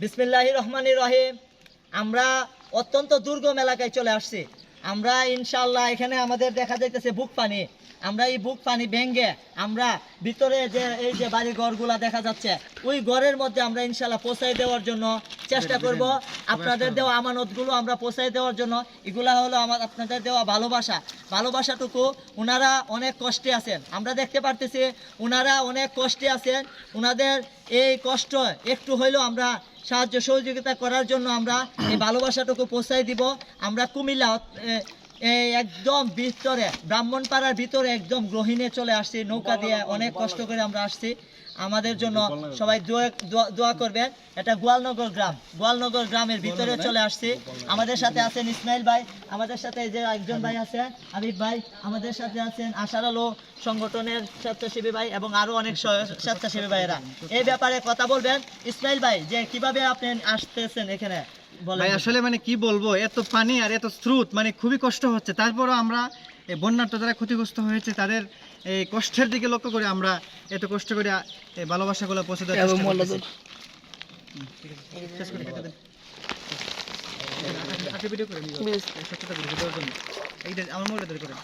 বিসমিল্লাহ রহমান রহিম। আমরা অত্যন্ত দুর্গম এলাকায় চলে আসছি। আমরা ইনশাল্লাহ এখানে আমাদের দেখা যাইতেছে বুক পানি। আমরা এই বুক পানি ভেঙ্গে আমরা ভিতরে যে এই যে বাড়ি ঘরগুলা দেখা যাচ্ছে ওই ঘরের মধ্যে আমরা ইনশাল্লাহ পৌঁছাই দেওয়ার জন্য চেষ্টা করব। আপনাদের দেওয়া আমানতগুলো আমরা পৌঁছাই দেওয়ার জন্য। এগুলা হলো আমার আপনাদের দেওয়া ভালোবাসা। ভালোবাসাটুকু ওনারা অনেক কষ্টে আছেন। আমরা দেখতে পারতেছি ওনারা অনেক কষ্টে আছেন। ওনাদের এই কষ্ট একটু হইলেও আমরা সাহায্য সহযোগিতা করার জন্য আমরা এই ভালোবাসাটুকু পৌঁছাই দিব। আমরা কুমিল্লা এই একদম ভিতরে, ব্রাহ্মণপাড়ার ভিতরে একদম গ্রহিণে চলে আসছি, নৌকা দিয়ে অনেক কষ্ট করে আমরা আসছি। আমাদের জন্য সবাই দোয়া- করবেন। এটা গোয়ালনগর গ্রাম, গোয়ালনগর গ্রামের ভিতরে চলে আসছি। আমাদের সাথে আছেন ইসমাইল ভাই, আমাদের সাথে যে একজন ভাই আছে আবিব ভাই, আমাদের সাথে আছেন আশার আলো সংগঠনের স্বেচ্ছাসেবী ভাই এবং আরও অনেক স্বেচ্ছাসেবী ভাইয়েরা। এই ব্যাপারে কথা বলবেন। ইসমাইল ভাই, যে কীভাবে আপনি আসতেছেন এখানে? ভাই আসলে মানে কি বলব এত পানি আর এত স্রোত মানে খুবই কষ্ট হচ্ছে তারপরও আমরা এই বন্যার্থ যারা ক্ষতিগ্রস্ত হয়েছে তাদের এই কষ্টের দিকে লক্ষ্য করে আমরা এত কষ্ট করে এই ভালোবাসাগুলো পৌঁছে দেওয়ার চেষ্টা আছে। শেষ করে কেটে দেন। ভিডিও করে নিও। সত্যতা করে ভিডিওর জন্য। এইটা আমার মোবাইলে ধরে করেন